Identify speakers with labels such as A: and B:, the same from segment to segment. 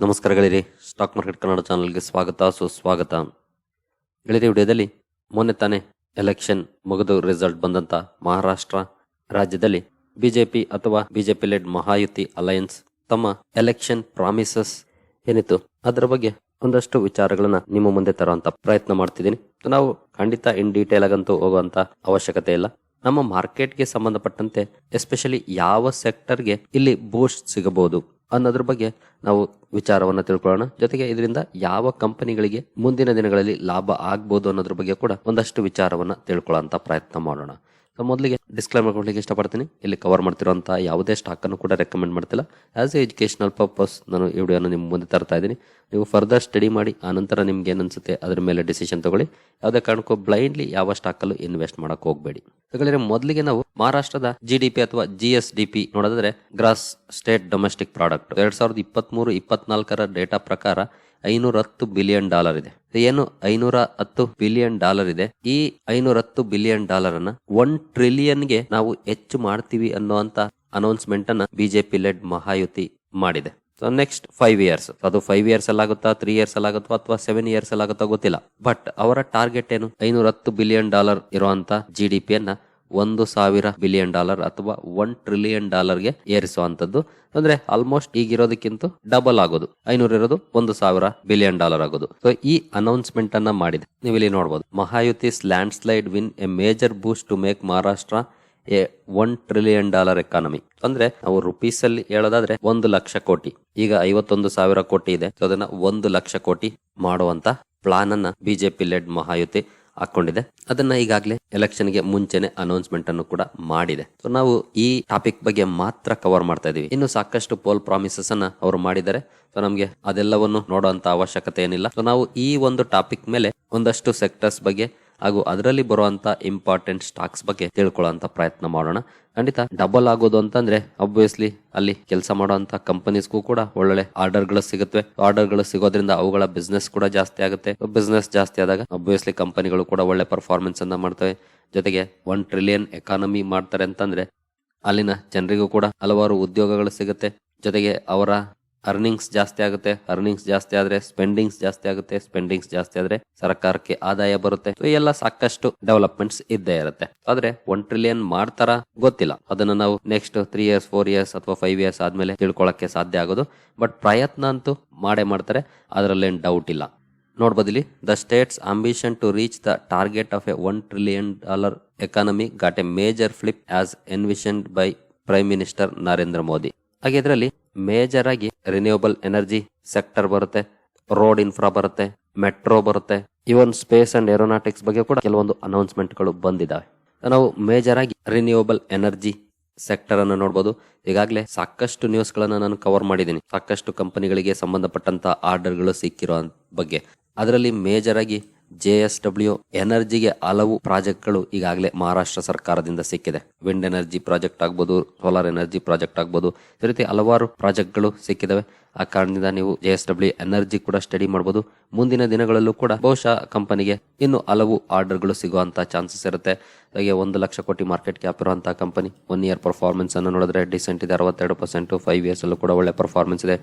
A: ನಮಸ್ಕಾರ ಗೆಳೆಯರಿ stock market Kannada ಚಾನಲ್ಗೆ ಸ್ವಾಗತ, ಸುಸ್ವಾಗತ. ಗೆಳೆಯರಿ ವಿಡಿಯೋದಲ್ಲಿ ಮೊನ್ನೆ ತಾನೇ ಎಲೆಕ್ಷನ್ ಮುಗಿದು ರಿಸಲ್ಟ್ ಬಂದಂತ ಮಹಾರಾಷ್ಟ್ರ ರಾಜ್ಯದಲ್ಲಿ ಬಿಜೆಪಿ ಅಥವಾ ಬಿಜೆಪಿ ಲೆಡ್ ಮಹಾಯುತಿ ಅಲಯನ್ಸ್ ತಮ್ಮ ಎಲೆಕ್ಷನ್ ಪ್ರಾಮಿಸಸ್ ಏನಿತ್ತು, ಅದರ ಬಗ್ಗೆ ಒಂದಷ್ಟು ವಿಚಾರಗಳನ್ನ ನಿಮ್ಮ ಮುಂದೆ ತರುವಂತ ಪ್ರಯತ್ನ ಮಾಡ್ತಿದ್ದೀನಿ. ನಾವು ಖಂಡಿತ ಇನ್ ಡೀಟೇಲ್ ಆಗಂತೂ ಹೋಗುವಂತ ಅವಶ್ಯಕತೆ ಇಲ್ಲ. ನಮ್ಮ ಮಾರ್ಕೆಟ್ಗೆ ಸಂಬಂಧಪಟ್ಟಂತೆ ಎಸ್ಪೆಷಲಿ ಯಾವ ಸೆಕ್ಟರ್ಗೆ ಇಲ್ಲಿ ಬೂಸ್ಟ್ ಸಿಗಬಹುದು. ಅನ್ನೋದ್ರ ಬಗ್ಗೆ ನಾವು ವಿಚಾರವನ್ನ ತಿಳ್ಕೊಳ್ಳೋಣ. ಜೊತೆಗೆ ಇದರಿಂದ ಯಾವ ಕಂಪನಿಗಳಿಗೆ ಮುಂದಿನ ದಿನಗಳಲ್ಲಿ ಲಾಭ ಆಗ್ಬೋದು ಅನ್ನೋದ್ರ ಬಗ್ಗೆ ಕೂಡ ಒಂದಷ್ಟು ವಿಚಾರವನ್ನ ತಿಳ್ಕೊಳ್ಳೋ ಪ್ರಯತ್ನ ಮಾಡೋಣ. ಮೊದಲಿಗೆ ಡಿಸ್ಕ್ಲೈಮರ್ ಕೊಡ್ಲಿಕ್ಕೆ ಇಷ್ಟಪಡ್ತೀನಿ. ಇಲ್ಲಿ ಕವರ್ ಮಾಡ್ತಿರುವಂತಹ ಯಾವುದೇ ಸ್ಟಾಕ್ ಅನ್ನು ಕೂಡ ರೆಕಮೆಂಡ್ ಮಾಡ್ತಿಲ್ಲ. ಆಸ್ ಎ ಎಜುಕೇಶನಲ್ ಪರ್ಪಸ್ ನಾನು ಈ ವಿಡಿಯೋನ ನಿಮ್ಮ ಮುಂದೆ ತರ್ತಾ ಇದ್ದೀನಿ. ನೀವು ಫರ್ದರ್ ಸ್ಟಡಿ ಮಾಡಿ ಆನಂತರ ನಿಮ್ಗೆ ಏನನ್ಸುತ್ತೆ ಅದರ ಮೇಲೆ ಡಿಸಿಷನ್ ತಗೊಳ್ಳಿ. ಯಾವುದೇ ಕಾರಣಕ್ಕೂ ಬ್ಲೈಂಡ್ಲಿ ಯಾವ ಸ್ಟಾಕ್ ಅಲ್ಲೂ ಇನ್ವೆಸ್ಟ್ ಮಾಡಕ್ ಹೋಗಬೇಡಿ. ಹಾಗಾದ್ರೆ ಮೊದಲಿಗೆ ನಾವು ಮಹಾರಾಷ್ಟ್ರದ ಜಿ ಡಿ ಪಿ ಅಥವಾ ಜಿ ಎಸ್ ಡಿ ಪಿ ನೋಡೋದಾದ್ರೆ, ಗ್ರಾಸ್ ಸ್ಟೇಟ್ ಡೊಮೆಸ್ಟಿಕ್ ಪ್ರಾಡಕ್ಟ್. ಎರಡ್ ಸಾವಿರದ ಇಪ್ಪತ್ತ್ ಮೂರು ಇಪ್ಪತ್ನಾಲ್ಕರ ಡೇಟಾ ಪ್ರಕಾರ ಐನೂರ ಹತ್ತು ಬಿಲಿಯನ್ ಡಾಲರ್ ಇದೆ. ಏನು? ಐನೂರ ಹತ್ತು ಬಿಲಿಯನ್ ಡಾಲರ್ ಇದೆ. ಈ ಐನೂರ ಹತ್ತು ಬಿಲಿಯನ್ ಡಾಲರ್ ಅನ್ನ ಒನ್ ಟ್ರಿಲಿಯನ್ಗೆ ನಾವು ಹೆಚ್ಚು ಮಾಡ್ತೀವಿ ಅನ್ನುವಂತ ಅನೌನ್ಸ್ಮೆಂಟ್ ಅನ್ನ ಬಿಜೆಪಿ ಲೆಡ್ ಮಹಾಯುತಿ ಮಾಡಿದೆ. ಸೊ ನೆಕ್ಸ್ಟ್ ಫೈವ್ ಇಯರ್ಸ್ ಅದು ಫೈವ್ ಇಯರ್ಸ್ ಅಲ್ಲಿ ಆಗುತ್ತಾ ತ್ರೀ ಇಯರ್ಸ್ ಅಲ್ಲಿ ಆಗುತ್ತಾ ಅಥವಾ ಸೆವೆನ್ ಇಯರ್ಸ್ ಅಲ್ಲಿ ಆಗುತ್ತಾ ಗೊತ್ತಿಲ್ಲ. ಬಟ್ ಅವರ ಟಾರ್ಗೆಟ್ ಏನು? ಐನೂರ ಹತ್ತು ಬಿಲಿಯನ್ ಡಾಲರ್ ಇರುವಂತ ಜಿ ಡಿ ಪಿಯನ್ನ ಒಂದು ಸಾವಿರ ಬಿಲಿಯನ್ ಡಾಲರ್ ಅಥವಾ ಒನ್ ಟ್ರಿಲಿಯನ್ ಡಾಲರ್ಗೆ ಏರಿಸುವಂತದ್ದು ಅಂದ್ರೆ ಆಲ್ಮೋಸ್ಟ್ ಈಗಿರೋದಕ್ಕಿಂತ ಡಬಲ್ ಆಗೋದು. ಐನೂರ ಇರೋದು ಒಂದು ಸಾವಿರ ಬಿಲಿಯನ್ ಡಾಲರ್ ಆಗೋದು. ಸೊ ಈ ಅನೌನ್ಸ್ಮೆಂಟ್ ಅನ್ನ ಮಾಡಿದೆ. ನೀವು ಇಲ್ಲಿ ನೋಡಬಹುದು Mahayuti's landslide win a major boost to make Maharashtra a one trillion dollar economy ಅಂದ್ರೆ ನಾವು ರುಪೀಸ್ ಅಲ್ಲಿ ಹೇಳೋದಾದ್ರೆ ಒಂದು ಲಕ್ಷ ಕೋಟಿ. ಈಗ ಐವತ್ತೊಂದು ಸಾವಿರ ಕೋಟಿ ಇದೆ. ಸೊ ಅದನ್ನ ಒಂದು ಲಕ್ಷ ಕೋಟಿ ಮಾಡುವಂತ ಪ್ಲಾನ್ ಅನ್ನ ಬಿಜೆಪಿ ಲೆಡ್ ಮಹಾಯುತಿ ಹಾಕೊಂಡಿದೆ. ಅದನ್ನ ಈಗಾಗಲೇ ಎಲೆಕ್ಷನ್ಗೆ ಮುಂಚೆನೆ ಅನೌನ್ಸ್ಮೆಂಟ್ ಅನ್ನು ಕೂಡ ಮಾಡಿದೆ. ಸೊ ನಾವು ಈ ಟಾಪಿಕ್ ಬಗ್ಗೆ ಮಾತ್ರ ಕವರ್ ಮಾಡ್ತಾ ಇದೀವಿ. ಇನ್ನು ಸಾಕಷ್ಟು ಪೋಲ್ ಪ್ರಾಮಿಸಸ್ ಅನ್ನ ಅವರು ಮಾಡಿದ್ದಾರೆ. ಸೊ ನಮಗೆ ಅದೆಲ್ಲವನ್ನು ನೋಡುವಂತ ಅವಶ್ಯಕತೆ ಏನಿಲ್ಲ. ಸೊ ನಾವು ಈ ಒಂದು ಟಾಪಿಕ್ ಮೇಲೆ ಒಂದಷ್ಟು ಸೆಕ್ಟರ್ಸ್ ಬಗ್ಗೆ ಹಾಗೂ ಅದರಲ್ಲಿ ಬರುವಂತ ಇಂಪಾರ್ಟೆಂಟ್ ಸ್ಟಾಕ್ಸ್ ಬಗ್ಗೆ ತಿಳ್ಕೊಳ್ಳುವಂತ ಪ್ರಯತ್ನ ಮಾಡೋಣ. ಖಂಡಿತ ಡಬಲ್ ಆಗೋದು ಅಂತಂದ್ರೆ ಅಬ್ವಿಯಸ್ಲಿ ಅಲ್ಲಿ ಕೆಲಸ ಮಾಡುವಂತ ಕಂಪನೀಸ್ಗೂ ಕೂಡ ಒಳ್ಳೊಳ್ಳೆ ಆರ್ಡರ್ಗಳು ಸಿಗುತ್ತವೆ. ಆರ್ಡರ್ಗಳು ಸಿಗೋದ್ರಿಂದ ಅವುಗಳ ಬಿಸ್ನೆಸ್ ಕೂಡ ಜಾಸ್ತಿ ಆಗುತ್ತೆ. ಬಿಸ್ನೆಸ್ ಜಾಸ್ತಿ ಆದಾಗ ಅಬ್ವಿಯಸ್ಲಿ ಕಂಪನಿಗಳು ಕೂಡ ಒಳ್ಳೆ ಪರ್ಫಾರ್ಮೆನ್ಸ್ ಅನ್ನ ಮಾಡ್ತವೆ. ಜೊತೆಗೆ ಒನ್ ಟ್ರಿಲಿಯನ್ ಎಕಾನಮಿ ಮಾಡ್ತಾರೆ ಅಂತಂದ್ರೆ, ಅಲ್ಲಿನ ಜನರಿಗೂ ಕೂಡ ಹಲವಾರು ಉದ್ಯೋಗಗಳು ಸಿಗುತ್ತೆ. ಜೊತೆಗೆ ಅವರ ಅರ್ನಿಂಗ್ಸ್ ಜಾಸ್ತಿ ಆಗುತ್ತೆ ಅರ್ನಿಂಗ್ಸ್ ಜಾಸ್ತಿ ಆದ್ರೆ ಸ್ಪೆಂಡಿಂಗ್ಸ್ ಜಾಸ್ತಿ ಆಗುತ್ತೆ ಸ್ಪೆಂಡಿಂಗ್ಸ್ ಜಾಸ್ತಿ ಆದ್ರೆ ಸರ್ಕಾರಕ್ಕೆ ಆದಾಯ ಬರುತ್ತೆ. ಎಲ್ಲ ಸಾಕಷ್ಟು ಡೆವಲಪ್ಮೆಂಟ್ಸ್ ಇದ್ದೇ ಇರುತ್ತೆ. ಆದ್ರೆ ಒನ್ ಟ್ರಿಲಿಯನ್ ಮಾಡ್ತಾರ ಗೊತ್ತಿಲ್ಲ. ಅದನ್ನ ನಾವು next three years four years ಅಥವಾ ಫೈವ್ ಇಯರ್ಸ್ ಆದ್ಮೇಲೆ ತಿಳ್ಕೊಳಕ್ಕೆ ಸಾಧ್ಯ ಆಗೋದು. ಬಟ್ ಪ್ರಯತ್ನ ಅಂತೂ ಮಾಡೇ ಮಾಡ್ತಾರೆ, ಅದರಲ್ಲೇನ್ ಡೌಟ್ ಇಲ್ಲ. ನೋಡ್ಬೋದಿಲ್ಲಿ the state's ambition to reach the target of a one trillion dollar economy got a major flip as envisioned by prime minister Narendra Modi ಹಾಗೆ ಇದರಲ್ಲಿ ಮೇಜರ್ ಆಗಿ ರಿನ್ಯೂಬಲ್ ಎನರ್ಜಿ ಸೆಕ್ಟರ್ ಬರುತ್ತೆ ರೋಡ್ ಇನ್ಫ್ರಾ ಬರುತ್ತೆ metro ಬರುತ್ತೆ. Even space and aeronautics ಬಗ್ಗೆ ಕೂಡ ಕೆಲವೊಂದು ಅನೌನ್ಸ್ಮೆಂಟ್ಗಳು ಬಂದಿದ್ದಾವೆ ನಾವು ಮೇಜರ್ ಆಗಿ ರಿನ್ಯೂವಬಲ್ ಎನರ್ಜಿ ಸೆಕ್ಟರ್ ಅನ್ನು ನೋಡಬಹುದು ಈಗಾಗಲೇ ಸಾಕಷ್ಟು ನ್ಯೂಸ್ ಗಳನ್ನ ನಾನು ಕವರ್ ಮಾಡಿದ್ದೀನಿ. ಸಾಕಷ್ಟು ಕಂಪನಿಗಳಿಗೆ ಸಂಬಂಧಪಟ್ಟಂತ ಆರ್ಡರ್ಗಳು ಸಿಕ್ಕಿರೋ ಬಗ್ಗೆ. ಅದರಲ್ಲಿ ಮೇಜರ್ ಆಗಿ ಜೆ ಎಸ್ ಡಬ್ಲ್ಯೂ ಎನರ್ಜಿಗೆ ಹಲವು ಪ್ರಾಜೆಕ್ಟ್ಗಳು ಈಗಾಗಲೇ ಮಹಾರಾಷ್ಟ್ರ ಸರ್ಕಾರದಿಂದ ಸಿಕ್ಕಿದೆ. ವಿಂಡ್ ಎನರ್ಜಿ ಪ್ರಾಜೆಕ್ಟ್ ಆಗ್ಬೋದು, ಸೋಲಾರ್ ಎನರ್ಜಿ ಪ್ರಾಜೆಕ್ಟ್ ಆಗ್ಬೋದು, ಈ ರೀತಿ ಹಲವಾರು ಪ್ರಾಜೆಕ್ಟ್ಗಳು ಸಿಕ್ಕಿದವೆ. ಆ ಕಾರಣದಿಂದ ನೀವು ಜೆ ಎಸ್ ಎನರ್ಜಿ ಕೂಡ ಸ್ಟಡಿ ಮಾಡಬಹುದು ಮುಂದಿನ ದಿನಗಳಲ್ಲೂ ಕೂಡ ಬಹುಶಃ ಕಂಪನಿಗೆ ಇನ್ನು ಹಲವು ಆರ್ಡರ್ಗಳು ಸಿಗುವಂತ ಚಾನ್ಸಸ್ ಇರುತ್ತೆ. ಹಾಗೆ ಒಂದು ಲಕ್ಷ ಕೋಟಿ ಮಾರ್ಕೆಟ್ ಕ್ಯಾಪ್ ಇರುವಂತಹ ಕಂಪನಿ, ಒನ್ ಇಯರ್ ಪರ್ಫಾರ್ಮೆನ್ಸ್ ಅನ್ನು ನೋಡಿದ್ರೆ ಡಿಸೆಂಟ್ ಇದೆ, ಅರವತ್ತೆರಡು ಪರ್ಸೆಂಟ್, ಫೈವ್ ಇಯರ್ಸ್ ಅಲ್ಲೂ ಕೂಡ ಒಳ್ಳೆ ಪರ್ಫಾರ್ಮೆನ್ಸ್ ಇದೆ.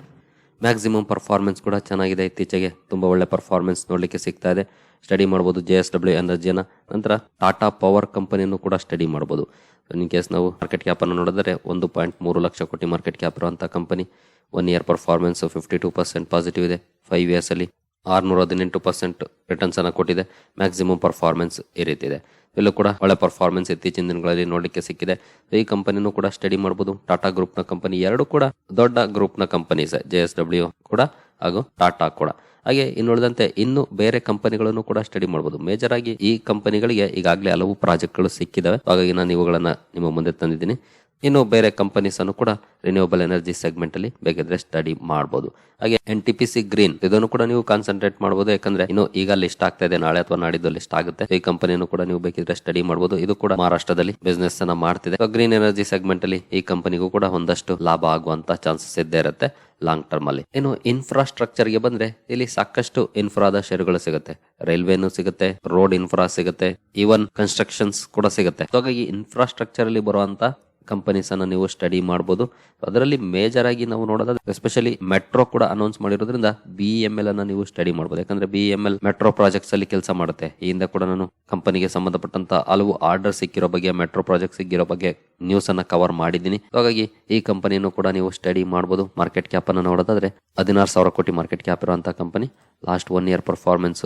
A: ಮ್ಯಾಕ್ಸಿಮಮ್ ಪರ್ಫಾರ್ಮೆನ್ಸ್ ಕೂಡ ಚೆನ್ನಾಗಿದೆ. ಇತ್ತೀಚೆಗೆ ತುಂಬ ಒಳ್ಳೆ ಪರ್ಫಾರ್ಮೆನ್ಸ್ ನೋಡಲಿಕ್ಕೆ ಸಿಗ್ತಾ ಇದೆ. ಸ್ಟಡಿ ಮಾಡ್ಬೋದು. ಜೆ ಎಸ್ ಡಬ್ಲ್ಯೂ ಎನರ್ಜಿಯನ್ನ ನಂತರ ಟಾಟಾ ಪವರ್ ಕಂಪನಿಯನ್ನು ಕೂಡ ಸ್ಟಡಿ ಮಾಡ್ಬೋದು. ಇನ್ ಕೇಸ್ ನಾವು ಮಾರ್ಕೆಟ್ ಕ್ಯಾಪ್ ಅನ್ನು ನೋಡಿದ್ರೆ ಒಂದು ಪಾಯಿಂಟ್ ಮೂರು ಲಕ್ಷ ಕೋಟಿ ಮಾರ್ಕೆಟ್ ಕ್ಯಾಪ್ ಇರುವಂತಹ company one year performance fifty two percent positive ಇದೆ. ಫೈವ್ ಇಯರ್ಸ್ ಅಲ್ಲಿ ಆರ್ನೂರ ಹದಿನೆಂಟು ಪರ್ಸೆಂಟ್ ರಿಟರ್ನ್ಸ್ ಅನ್ನು ಕೊಟ್ಟಿದೆ. ಮ್ಯಾಕ್ಸಿಮಮ್ ಪರ್ಫಾರ್ಮೆನ್ಸ್ ಈ ರೀತಿ ಇದೆ. ಇಲ್ಲೂ ಕೂಡ ಒಳ್ಳೆ ಪರ್ಫಾರ್ಮೆನ್ಸ್ ಇತ್ತೀಚಿನ ದಿನಗಳಲ್ಲಿ ನೋಡಲಿಕ್ಕೆ ಸಿಕ್ಕಿದೆ. ಈ ಕಂಪನಿನೂ ಕೂಡ ಸ್ಟಡಿ ಮಾಡಬಹುದು ಟಾಟಾ ಗ್ರೂಪ್ನ ಕಂಪನಿ ಎರಡು ಕೂಡ ದೊಡ್ಡ ಗ್ರೂಪ್ನ ಕಂಪನೀಸ್ ಜೆ ಎಸ್ ಡಬ್ಲ್ಯೂ ಕೂಡ ಹಾಗೂ ಟಾಟಾ ಕೂಡ. ಹಾಗೆ ಇನ್ನುಳಿದಂತೆ ಇನ್ನು ಬೇರೆ ಕಂಪನಿಗಳನ್ನು ಕೂಡ ಸ್ಟಡಿ ಮಾಡಬಹುದು ಮೇಜರ್ ಆಗಿ ಈ ಕಂಪನಿಗಳಿಗೆ ಈಗಾಗಲೇ ಹಲವು ಪ್ರಾಜೆಕ್ಟ್ಗಳು ಸಿಕ್ಕಿದಾವೆ. ಹಾಗಾಗಿ ನಾನು ಇವುಗಳನ್ನು ನಿಮ್ಮ ಮುಂದೆ ತಂದಿದ್ದೀನಿ. ಇನ್ನು ಬೇರೆ ಕಂಪನೀಸನ್ನು ಕೂಡ ರಿನ್ಯೂವಬಲ್ ಎನರ್ಜಿ ಸೆಗ್ಮೆಂಟ್ ಅಲ್ಲಿ ಬೇಕಿದ್ರೆ ಸ್ಟಡಿ ಮಾಡಬಹುದು ಹಾಗೆ N T P C green ಇದನ್ನು ಕೂಡ ನೀವು ಕಾನ್ಸಂಟ್ರೇಟ್ ಮಾಡಬಹುದು ಯಾಕಂದ್ರೆ ಇನ್ನು ಈಗ ಲಿಸ್ಟ್ ಆಗ್ತಾ ಇದೆ. ನಾಳೆ ಅಥವಾ ನಾಡಿದ್ದು ಲಿಸ್ಟ್ ಆಗುತ್ತೆ. ಈ ಕಂಪನಿಯನ್ನು ಕೂಡ ನೀವು ಬೇಕಿದ್ರೆ ಸ್ಟಡಿ ಮಾಡಬಹುದು ಇದು ಕೂಡ ಮಹಾರಾಷ್ಟ್ರದಲ್ಲಿ ಬಿಸ್ನೆಸ್ ಅನ್ನ ಮಾಡ್ತಿದೆ. ಗ್ರೀನ್ ಎನರ್ಜಿ ಸೆಗ್ಮೆಂಟ್ ಅಲ್ಲಿ ಈ ಕಂಪನಿಗೂ ಕೂಡ ಒಂದಷ್ಟು ಲಾಭ ಆಗುವಂತ ಚಾನ್ಸಸ್ ಇದ್ದೇ ಇರುತ್ತೆ ಲಾಂಗ್ ಟರ್ಮ್ ಅಲ್ಲಿ. ಇನ್ನು ಇನ್ಫ್ರಾಸ್ಟ್ರಕ್ಚರ್ಗೆ ಬಂದ್ರೆ ಇಲ್ಲಿ ಸಾಕಷ್ಟು ಇನ್ಫ್ರಾದ ಶೇರುಗಳು ಸಿಗುತ್ತೆ. ರೈಲ್ವೆನು ಸಿಗುತ್ತೆ ರೋಡ್ ಇನ್ಫ್ರಾ ಸಿಗುತ್ತೆ ಈವನ್ ಕನ್ಸ್ಟ್ರಕ್ಷನ್ಸ್ ಕೂಡ ಸಿಗುತ್ತೆ. ಹಾಗಾಗಿ ಇನ್ಫ್ರಾಸ್ಟ್ರಕ್ಚರ್ ಅಲ್ಲಿ ಬರುವಂತ ಕಂಪನೀಸ್ ಅನ್ನ ನೀವು ಸ್ಟಡಿ ಮಾಡಬಹುದು ಅದರಲ್ಲಿ ಮೇಜರ್ ಆಗಿ ನಾವು ನೋಡೋದಾದ್ರೆ ಎಸ್ಪೆಷಲಿ ಮೆಟ್ರೋ ಕೂಡ ಅನೌನ್ಸ್ ಮಾಡಿರೋದ್ರಿಂದ ಬಿ ಎಂ ಎಲ್ ಅನ್ನ ನೀವು ಸ್ಟಡಿ ಮಾಡಬಹುದು ಯಾಕಂದ್ರೆ B M L metro projects ಅಲ್ಲಿ ಕೆಲಸ ಮಾಡುತ್ತೆ. ಈ ಹಿಂದೆ ಕೂಡ ನಾನು ಕಂಪನಿಗೆ ಸಂಬಂಧಪಟ್ಟಂತ ಹಲವು ಆರ್ಡರ್ ಸಿಕ್ಕಿರೋ ಬಗ್ಗೆ ಮೆಟ್ರೋ ಪ್ರಾಜೆಕ್ಟ್ ಸಿಕ್ಕಿರೋ ಬಗ್ಗೆ ನ್ಯೂಸ್ ಅನ್ನ ಕವರ್ ಮಾಡಿದ್ದೀನಿ. ಹಾಗಾಗಿ ಈ ಕಂಪನಿಯನ್ನು ಕೂಡ ನೀವು ಸ್ಟಡಿ ಮಾಡಬಹುದು ಮಾರ್ಕೆಟ್ ಕ್ಯಾಪ್ ಅನ್ನು ನೋಡೋದಾದ್ರೆ ಹದಿನಾರು ಸಾವಿರ ಕೋಟಿ ಮಾರ್ಕೆಟ್ ಕ್ಯಾಪ್ ಇರುವಂತಹ company last one year performance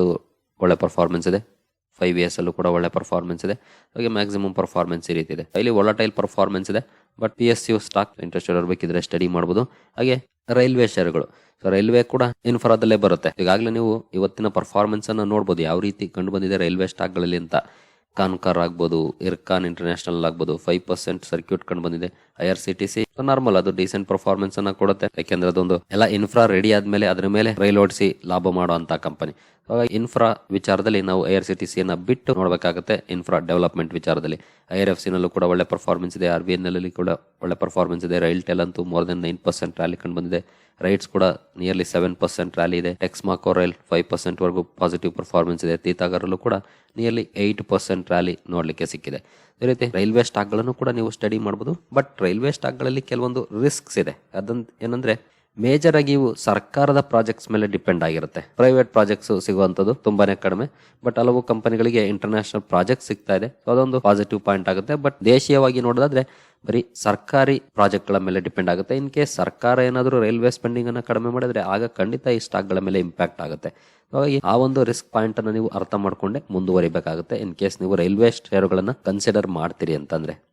A: ಒಳ್ಳೆ ಪರ್ಫಾರ್ಮೆನ್ಸ್ ಇದೆ. ಫೈವ್ ಇಯರ್ಸ್ ಅಲ್ಲೂ ಕೂಡ ಒಳ್ಳೆ ಪರ್ಫಾರ್ಮೆನ್ಸ್ ಇದೆ. ಹಾಗೆ ಮ್ಯಾಕ್ಸಿಮಮ್ ಪರ್ಫಾರ್ಮೆನ್ಸ್ ಈ ರೀತಿ ಇದೆ. ಇಲ್ಲಿ ಒಲಟೈಲ್ ಪರ್ಫಾರ್ಮೆನ್ಸ್ ಇದೆ. But P S U stock interest ಇರಬೇಕಿದ್ರೆ study ಮಾಡಬಹುದು ಹಾಗೆ ರೈಲ್ವೆ ಶೇರ್ಗಳು ಸೊ ರೈಲ್ವೆ ಕೂಡ ಇನ್ಫ್ರಾದಲ್ಲೇ ಬರುತ್ತೆ. ಈಗಾಗಲೇ ನೀವು ಇವತ್ತಿನ ಪರ್ಫಾರ್ಮೆನ್ಸ್ ಅನ್ನು ನೋಡಬಹುದು ಯಾವ ರೀತಿ ಕಂಡು ಬಂದಿದೆ ರೈಲ್ವೆ ಸ್ಟಾಕ್ಗಳಲ್ಲಿ ಅಂತ. ಕಾನ್ಕಾರ್ ಆಗ್ಬೋದು ಇರ್ಕಾನ್ ಇಂಟರ್ನ್ಯಾಷನಲ್ ಆಗ್ಬೋದು ಫೈವ್ ಪರ್ಸೆಂಟ್ ಸರ್ಕ್ಯೂಟ್ ಕಂಡು ಬಂದಿದೆ. I R C T C normal ಅದು ಡಿಸೆಂಟ್ ಪರ್ಫಾರ್ಮೆನ್ಸ್ ಅನ್ನ ಕೊಡುತ್ತೆ. ಯಾಕೆಂದ್ರೆ ಅದೊಂದು ಎಲ್ಲ ಇನ್ಫ್ರಾ ರೆಡಿ ಆದ್ಮೇಲೆ ಅದ್ರ ಮೇಲೆ ರೈಲ್ ಓಡಿಸಿ ಲಾಭ ಮಾಡುವಂತ ಕಂಪನಿ ಇನ್ಫ್ರಾ ವಿಚಾರದಲ್ಲಿ ನಾವು ಐ ಆರ್ ಸಿ ಟಿ ಸಿಯನ್ನ ಬಿಟ್ಟು ನೋಡಬೇಕಾಗುತ್ತೆ ಇನ್ಫ್ರಾ ಡೆವಲಪ್ಮೆಂಟ್ ವಿಚಾರದಲ್ಲಿ. ಐ ಆರ್ ಎಫ್ ಸಿನಲ್ಲೂ ಕೂಡ ಒಳ್ಳೆ ಪರ್ಫಾರ್ಮೆನ್ಸ್ ಇದೆ ಆರ್ ಬಿ ಎನ್ನಲ್ಲಿ ಕೂಡ ಒಳ್ಳೆ ಪರ್ಫಾರ್ಮೆನ್ಸ್ ಇದೆ. ರೈಲ್ ಟೆಲ್ ಅಂತೂ more than nine percent rally ಕಂಡು ಬಂದಿದೆ. ರೈಟ್ಸ್ ಕೂಡ ನಿಯರ್ಲಿ ಸೆವೆನ್ ಪರ್ಸೆಂಟ್ ರ್ಯಾಲಿ ಇದೆ. ಟೆಕ್ಸ್ ರೈಲ್ ಫೈವ್ ಪರ್ಸೆಂಟ್ ವರೆಗೂ ಪಾಸಿಟಿವ್ ಪರ್ಫಾರ್ಮೆನ್ಸ್ ಇದೆ. ತೀತಾಗರಲ್ಲೂ ಕೂಡ ನಿಯರ್ಲಿ ಏಯ್ಟ್ ಪರ್ಸೆಂಟ್ ರ್ಯಾಲಿ ನೋಡಲಿಕ್ಕೆ ಸಿಕ್ಕಿದೆ. ಅದೇ ರೀತಿ ರೈಲ್ವೆ ಸ್ಟಾಕ್ಗಳನ್ನು ಕೂಡ ನೀವು ಸ್ಟಡಿ ಮಾಡ್ಬೋದು. ಬಟ್ ರೈಲ್ವೆ ಸ್ಟಾಕ್ಗಳಲ್ಲಿ ಕೆಲವೊಂದು ರಿಸ್ಕ್ಸ್ ಇದೆ. ಅದೊಂದು ಏನಂದ್ರೆ ಮೇಜರ್ ಆಗಿ ಇವು ಸರ್ಕಾರದ ಪ್ರಾಜೆಕ್ಟ್ಸ್ ಮೇಲೆ ಡಿಪೆಂಡ್ ಆಗಿರುತ್ತೆ. ಪ್ರೈವೇಟ್ ಪ್ರಾಜೆಕ್ಟ್ಸ್ ಸಿಗುವಂತದ್ದು ತುಂಬಾನೇ ಕಡಿಮೆ ಬಟ್ ಹಲವು ಕಂಪನಿಗಳಿಗೆ ಇಂಟರ್ನ್ಯಾಷನಲ್ ಪ್ರಾಜೆಕ್ಟ್ ಸಿಗ್ತಾ ಇದೆ. ಸೊ ಅದೊಂದು ಪಾಸಿಟಿವ್ ಪಾಯಿಂಟ್ ಆಗುತ್ತೆ. ಬಟ್ ದೇಶೀಯವಾಗಿ ನೋಡೋದಾದ್ರೆ, ಬರೀ ಸರ್ಕಾರಿ ಪ್ರಾಜೆಕ್ಟ್ಗಳ ಮೇಲೆ ಡಿಪೆಂಡ್ ಆಗುತ್ತೆ. ಇನ್ ಕೇಸ್ ಸರ್ಕಾರ ಏನಾದರೂ ರೈಲ್ವೆ ಸ್ಪೆಂಡಿಂಗ್ ಅನ್ನ ಕಡಿಮೆ ಮಾಡಿದ್ರೆ, ಆಗ ಖಂಡಿತ ಈ ಸ್ಟಾಕ್ಗಳ ಮೇಲೆ ಇಂಪ್ಯಾಕ್ಟ್ ಆಗುತ್ತೆ. ಹಾಗಾಗಿ ಆ ಒಂದು ರಿಸ್ಕ್ ಪಾಯಿಂಟ್ ಅನ್ನು ನೀವು ಅರ್ಥ ಮಾಡ್ಕೊಂಡೆ ಮುಂದುವರಿಬೇಕಾಗುತ್ತೆ. ಇನ್ ಕೇಸ್ ನೀವು ರೈಲ್ವೆ ಶೇರುಗಳನ್ನ ಕನ್ಸಿಡರ್ ಮಾಡ್ತೀರಿ ಅಂತಂದ್ರೆ.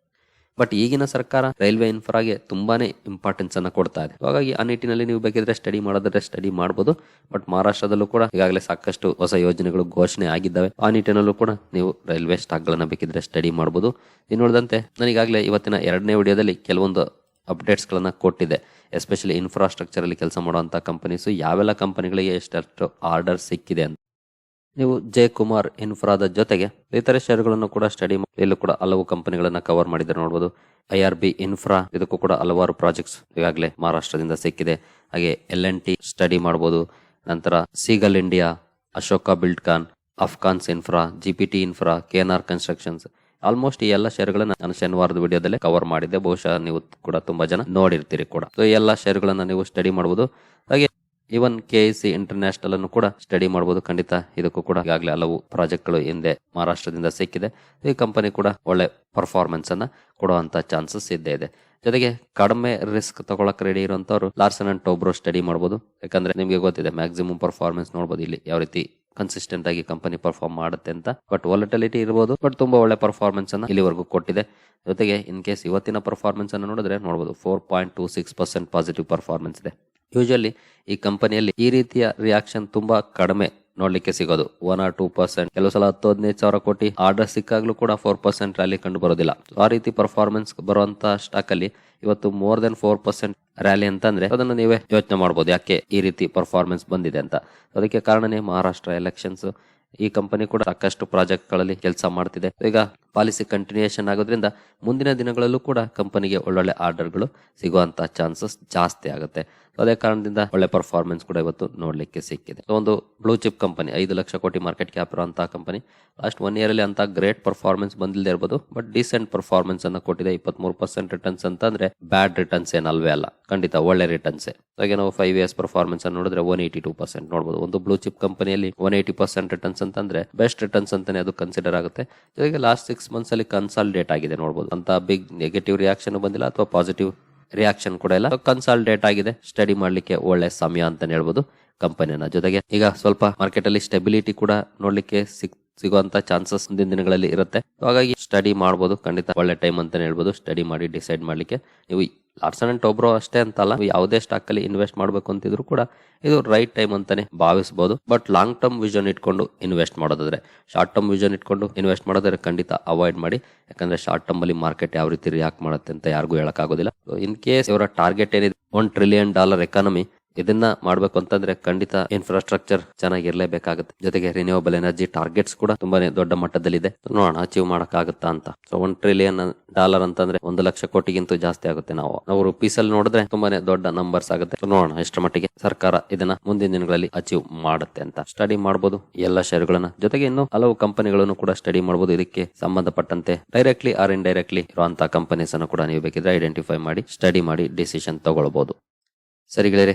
A: ಬಟ್ ಈಗಿನ ಸರ್ಕಾರ ರೈಲ್ವೆ ಇನ್ಫ್ರಾಗೆ ತುಂಬಾನೇ ಇಂಪಾರ್ಟೆನ್ಸ್ ಅನ್ನ ಕೊಡ್ತಾ ಇದೆ. ಹಾಗಾಗಿ ಆ ನಿಟ್ಟಿನಲ್ಲಿ ನೀವು ಬೇಕಿದ್ರೆ ಸ್ಟಡಿ ಮಾಡೋದ್ರೆ ಸ್ಟಡಿ ಮಾಡಬಹುದು ಬಟ್ ಮಹಾರಾಷ್ಟ್ರದಲ್ಲೂ ಕೂಡ ಈಗಾಗಲೇ ಸಾಕಷ್ಟು ಹೊಸ ಯೋಜನೆಗಳು ಘೋಷಣೆ ಆಗಿದ್ದಾವೆ. ಆ ನಿಟ್ಟಿನಲ್ಲೂ ಕೂಡ ನೀವು ರೈಲ್ವೆ ಸ್ಟಾಕ್ ಗಳನ್ನ ಬೇಕಿದ್ರೆ ಸ್ಟಡಿ ಮಾಡಬಹುದು ಇನ್ನು ನೋಡಿದಂತೆ ನನಗಾಗಲೇ ಇವತ್ತಿನ ಎರಡನೇ ವಿಡಿಯೋದಲ್ಲಿ ಕೆಲವೊಂದು ಅಪ್ಡೇಟ್ಸ್ ಗಳನ್ನ ಕೊಟ್ಟಿದೆ ಎಸ್ಪೆಷಲಿ ಇನ್ಫ್ರಾಸ್ಟ್ರಕ್ಚರ್ ಅಲ್ಲಿ ಕೆಲಸ ಮಾಡುವಂತಹ ಕಂಪನೀಸ್ ಯಾವೆಲ್ಲ ಕಂಪನಿಗಳಿಗೆ ಎಷ್ಟೆಷ್ಟು ಆರ್ಡರ್ ಸಿಕ್ಕಿದೆ ಅಂತ. ನೀವು ಜಯಕುಮಾರ್ ಇನ್ಫ್ರಾದ ಜೊತೆಗೆ ಇತರೆ ಶೇರುಗಳನ್ನು ಕೂಡ ಸ್ಟಡಿ ಇಲ್ಲೂ ಕೂಡ ಹಲವು ಕಂಪನಿಗಳನ್ನ ಕವರ್ ಮಾಡಿದ್ರೆ ನೋಡಬಹುದು ಐ ಆರ್ ಬಿ ಇನ್ಫ್ರಾ ಇದಕ್ಕೂ ಕೂಡ ಹಲವಾರು ಪ್ರಾಜೆಕ್ಟ್ಸ್ ಈಗಾಗಲೇ ಮಹಾರಾಷ್ಟ್ರದಿಂದ ಸಿಕ್ಕಿದೆ. ಹಾಗೆ ಎಲ್ ಎನ್ ಟಿ ಸ್ಟಡಿ ಮಾಡಬಹುದು ನಂತರ Ceigall India Ashoka Buildcon Afcons infra GPT infra K N R constructions almost ಈ ಎಲ್ಲ ಶೇರ್ಗಳನ್ನ ನಾನು ಶನಿವಾರದ ವಿಡಿಯೋದಲ್ಲೇ ಕವರ್ ಮಾಡಿದ್ದೆ. ಬಹುಶಃ ನೀವು ಕೂಡ ತುಂಬಾ ಜನ ನೋಡಿರ್ತೀರಿ ಕೂಡ. ಸೊ ಎಲ್ಲ ಶೇರ್ಗಳನ್ನ ನೀವು ಸ್ಟಡಿ ಮಾಡಬಹುದು ಹಾಗೆ ಇವನ್ ಕೆ ಸಿ ಇಂಟರ್ನ್ಯಾಷನಲ್ ಅನ್ನು ಕೂಡ ಸ್ಟಡಿ ಮಾಡಬಹುದು ಖಂಡಿತ ಇದಕ್ಕೂ ಕೂಡ ಈಗಾಗಲೇ ಹಲವು ಪ್ರಾಜೆಕ್ಟ್ಗಳು ಹಿಂದೆ ಮಹಾರಾಷ್ಟ್ರದಿಂದ ಸಿಕ್ಕಿದೆ. ಈ ಕಂಪನಿ ಕೂಡ ಒಳ್ಳೆ ಪರ್ಫಾರ್ಮೆನ್ಸ್ ಅನ್ನ ಕೊಡುವಂತ ಚಾನ್ಸಸ್ ಇದ್ದೇ ಇದೆ. ಜೊತೆಗೆ ಕಡಿಮೆ ರಿಸ್ಕ್ ತಗೊಳಕ್ ರೆಡಿ ಇರುವಂತವ್ರು ಲಾರ್ಸನ್ ಅಂಡ್ ಟೋಬ್ರೋ ಸ್ಟಡಿ ಮಾಡಬಹುದು ಯಾಕಂದ್ರೆ ನಿಮಗೆ ಗೊತ್ತಿದೆ ಮ್ಯಾಕ್ಸಿಮಮ್ ಪರ್ಫಾರ್ಮೆನ್ಸ್ ನೋಡಬಹುದು ಇಲ್ಲಿ ಯಾವ ರೀತಿ ಕನ್ಸಿಸ್ಟೆಂಟ್ ಆಗಿ ಕಂಪನಿ ಪರ್ಫಾರ್ಮ್ ಮಾಡುತ್ತೆ ಅಂತ. ಬಟ್ ವಾಲಟಿಲಿಟಿ ಇರಬಹುದು ಬಟ್ ತುಂಬಾ ಒಳ್ಳೆ ಪರ್ಫಾರ್ಮೆನ್ಸ್ ಅನ್ನ ಇಲ್ಲಿವರೆಗೂ ಕೊಟ್ಟಿದೆ. ಜೊತೆಗೆ ಇನ್ ಕೇಸ್ ಇವತ್ತಿನ ಪರ್ಫಾರ್ಮೆನ್ಸ್ ಅನ್ನು ನೋಡಿದ್ರೆ ನೋಡಬಹುದು four point two six percent positive performance ಇದೆ. ಯೂಶಲಿ ಈ ಕಂಪನಿಯಲ್ಲಿ ಈ ರೀತಿಯ ರಿಯಾಕ್ಷನ್ ತುಂಬಾ ಕಡಿಮೆ ನೋಡ್ಲಿಕ್ಕೆ ಸಿಗೋದು. ಒನ್ ಆರ್ ಟೂ ಪರ್ಸೆಂಟ್ ಕೆಲವು ಸಲ ಹತ್ತು, ಹದಿನೈದು ಸಾವಿರ ಕೋಟಿ ಆರ್ಡರ್ ಸಿಕ್ಕಾಗ್ಲೂ ಕೂಡ ಫೋರ್ ಪರ್ಸೆಂಟ್ ರ್ಯಾಲಿ ಕಂಡು ಬರೋದಿಲ್ಲ. ಆ ರೀತಿ ಪರ್ಫಾರ್ಮೆನ್ಸ್ ಬರುವಂತಹ ಸ್ಟಾಕ್ ಅಲ್ಲಿ ಇವತ್ತು more than four percent rally ಅಂತಂದ್ರೆ ಅದನ್ನು ನೀವೇ ಯೋಚನೆ ಮಾಡಬಹುದು ಯಾಕೆ ಈ ರೀತಿ ಪರ್ಫಾರ್ಮೆನ್ಸ್ ಬಂದಿದೆ ಅಂತ. ಅದಕ್ಕೆ ಕಾರಣನೇ ಮಹಾರಾಷ್ಟ್ರ ಎಲೆಕ್ಷನ್ಸ್ ಈ ಕಂಪನಿ ಕೂಡ ಸಾಕಷ್ಟು ಪ್ರಾಜೆಕ್ಟ್ಗಳಲ್ಲಿ ಕೆಲಸ ಮಾಡ್ತಿದೆ. ಈಗ ಪಾಲಿಸಿ ಕಂಟಿನ್ಯೂಯೇಷನ್ ಆಗೋದ್ರಿಂದ ಮುಂದಿನ ದಿನಗಳಲ್ಲೂ ಕೂಡ ಕಂಪನಿಗೆ ಒಳ್ಳೊಳ್ಳೆ ಆರ್ಡರ್ಗಳು ಸಿಗುವಂತ ಚಾನ್ಸಸ್ ಜಾಸ್ತಿ ಆಗುತ್ತೆ. ಅದೇ ಕಾರಣದಿಂದ ಒಳ್ಳೆ ಪರ್ಫಾರ್ಮೆನ್ಸ್ ಕೂಡ ಇವತ್ತು ನೋಡಲಿಕ್ಕೆ ಸಿಕ್ಕಿದೆ. ಒಂದು ಬ್ಲೂ ಚಿಪ್ ಕಂಪನಿ ಐದು ಲಕ್ಷ ಕೋಟಿ ಮಾರ್ಕೆಟ್ ಕ್ಯಾಪ್ ಇರುವಂತಹ ಕಂಪನಿ ಲಾಸ್ಟ್ ಒನ್ ಇಯರ್ ಅಲ್ಲಿ ಅಂತ ಗ್ರೇಟ್ ಪರ್ಫಾರ್ಮೆನ್ಸ್ ಬಂದಿಲ್ಲದೆ ಇರಬಹುದು ಬಟ್ ಡಿಸೆಂಟ್ ಪರ್ಫಾರ್ಮೆನ್ಸ್ ಅನ್ನ ಕೊಟ್ಟಿದೆ. ಇಪ್ಪತ್ಮೂರು ಪರ್ಸೆಂಟ್ ರಿಟರ್ನ್ಸ್ ಅಂತಂದ್ರೆ ಬ್ಯಾಡ್ ರಿಟರ್ನ್ಸ್ ಏನಲ್ವೇ ಅಲ್ಲ, ಖಂಡಿತ ಒಳ್ಳೆ ರಿಟರ್ನ್ಸ್ ಹಾಗೆ ನಾವು ಫೈವ್ ಇಯರ್ಸ್ ಪರ್ಫಾರ್ಮೆನ್ಸ್ ಅನ್ನು ನೋಡಿದ್ರೆ ಒನ್ ಏಯ್ಟಿ ಟೂ ಪರ್ಸೆಂಟ್ ನೋಡಬಹುದು ಒಂದು ಬ್ಲೂ ಚಿಪ್ ಕಂಪನಿಯಲ್ಲಿ ಒನ್ ಏಯ್ಟಿ ಪರ್ಸೆಂಟ್ ರಿಟರ್ನ್ಸ್ ಅಂತಂದ್ರೆ ಬೆಸ್ಟ್ ರಿಟರ್ನ್ಸ್ ಅಂತಾನೆ ಅದು ಕನ್ಸಿಡರ್ ಆಗುತ್ತೆ. ಜೊತೆಗೆ ಲಾಸ್ಟ್ ಸಿಕ್ಸ್ ಮಂತ್ಸ್ ಅಲ್ಲಿ ಕನ್ಸಾಲಿಡೇಟ್ ಆಗಿದೆ ನೋಡಬಹುದು ಅಂತ ಬಿಗ್ ನೆಗೆಟಿವ್ ರಿಯಾಕ್ಷನ್ ಬಂದಿಲ್ಲ ಅಥವಾ ಪಾಸಿಟಿವ್ ರಿಯಾಕ್ಷನ್ ಕೂಡ ಇಲ್ಲ. ಕನ್ಸಾಲಿಡೇಟ್ ಆಗಿದೆ. ಸ್ಟಡಿ ಮಾಡ್ಲಿಕ್ಕೆ ಒಳ್ಳೆ ಸಮಯ ಅಂತ ಹೇಳ್ಬೋದು ಕಂಪನಿಯನ್ನ ಜೊತೆಗೆ. ಈಗ ಸ್ವಲ್ಪ ಮಾರ್ಕೆಟ್ ಅಲ್ಲಿ ಸ್ಟೆಬಿಲಿಟಿ ಕೂಡ ನೋಡ್ಲಿಕ್ಕೆ ಸಿಕ್ ಸಿಗುವಂತ ಚಾನ್ಸಸ್ ಮುಂದಿನ ದಿನಗಳಲ್ಲಿ ಇರುತ್ತೆ. ಹಾಗಾಗಿ ಸ್ಟಡಿ ಮಾಡಬಹುದು ಖಂಡಿತ ಒಳ್ಳೆ ಟೈಮ್ ಅಂತಾನೆ ಹೇಳ್ಬೋದು. ಸ್ಟಡಿ ಮಾಡಿ ಡಿಸೈಡ್ ಮಾಡ್ಲಿಕ್ಕೆ ನೀವು ಲಾರ್ಸನ್ ಅಂಡ್ ಟೊಬ್ರೋ ಅಷ್ಟೇ ಅಂತಲ್ಲ, ಯಾವುದೇ ಸ್ಟಾಕ್ ಅಲ್ಲಿ ಇನ್ವೆಸ್ಟ್ ಮಾಡಬೇಕು ಅಂತಿದ್ರು ಕೂಡ ಇದು ರೈಟ್ ಟೈಮ್ ಅಂತಾನೆ ಭಾವಿಸಬಹುದು ಬಟ್ ಲಾಂಗ್ ಟರ್ಮ್ ವಿಷನ್ ಇಟ್ಕೊಂಡು ಇನ್ವೆಸ್ಟ್ ಮಾಡೋದಾದ್ರೆ ಶಾರ್ಟ್ ಟರ್ಮ್ ವಿಷನ್ ಇಟ್ಕೊಂಡು ಇನ್ವೆಸ್ಟ್ ಮಾಡೋದಾದ್ರೆ ಖಂಡಿತ ಅವಾಯ್ಡ್ ಮಾಡಿ. ಯಾಕಂದ್ರೆ ಶಾರ್ಟ್ ಟರ್ಮ್ ಅಲ್ಲಿ ಮಾರ್ಕೆಟ್ ಯಾವ ರೀತಿ ರಿಯಾಕ್ಟ್ ಮಾಡುತ್ತೆ ಅಂತ ಯಾರಿಗೂ ಹೇಳಕ್ಕಾಗೋದಿಲ್ಲ. ಇನ್ ಕೇಸ್ ಇವರ ಟಾರ್ಗೆಟ್ ಏನಿದೆ ಒನ್ ಟ್ರಿಲಿಯನ್ ಡಾಲರ್ ಎಕಾನಮಿ ಇದನ್ನ ಮಾಡ್ಬೇಕು ಅಂತಂದ್ರೆ ಖಂಡಿತ ಇನ್ಫ್ರಾಸ್ಟ್ರಕ್ಚರ್ ಚೆನ್ನಾಗಿರ್ಲೇಬೇಕಾಗುತ್ತೆ. ಜೊತೆಗೆ ರಿನ್ಯೂವಬಲ್ ಎನರ್ಜಿ ಟಾರ್ಗೆಟ್ಸ್ ಕೂಡ ತುಂಬಾನೇ ದೊಡ್ಡ ಮಟ್ಟದಲ್ಲಿದೆ. ನೋಡೋಣ ಅಚೀವ್ ಮಾಡಕ್ಕಾಗತ್ತಾ ಅಂತ. ಸೊ ಒನ್ ಟ್ರಿಲಿಯನ್ ಡಾಲರ್ ಅಂತಂದ್ರೆ ಒಂದು ಲಕ್ಷ ಕೋಟಿಗಿಂತ ಜಾಸ್ತಿ ಆಗುತ್ತೆ ನಾವು. ನಾವು ರುಪೀಸ್ ನೋಡಿದ್ರೆ ತುಂಬಾನೇ ದೊಡ್ಡ ನಂಬರ್ಸ್ ಆಗುತ್ತೆ. ನೋಡೋಣ ಎಷ್ಟರ ಮಟ್ಟಿಗೆ ಸರ್ಕಾರ ಇದನ್ನ ಮುಂದಿನ ದಿನಗಳಲ್ಲಿ ಅಚೀವ್ ಮಾಡುತ್ತೆ ಅಂತ. ಸ್ಟಡಿ ಮಾಡಬಹುದು ಎಲ್ಲ ಷೇರುಗಳನ್ನ ಜೊತೆಗೆ ಇನ್ನು ಹಲವು ಕಂಪನಿಗಳನ್ನು ಕೂಡ ಸ್ಟಡಿ ಮಾಡಬಹುದು ಇದಕ್ಕೆ ಸಂಬಂಧಪಟ್ಟಂತೆ ಡೈರೆಕ್ಟ್ಲಿ ಆರ್ ಇನ್ ಡೈರೆಕ್ಟ್ಲಿ ಇರುವಂತಹ ಕಂಪನೀಸ್ ಅನ್ನು ಕೂಡ ನೀವು ಬೇಕಿದ್ರೆ ಐಡೆಂಟಿಫೈ ಮಾಡಿ ಸ್ಟಡಿ ಮಾಡಿ ಡಿಸಿಷನ್ ತಗೊಳ್ಬಹುದು ಸರಿ ಗೆಳೆಯರೆ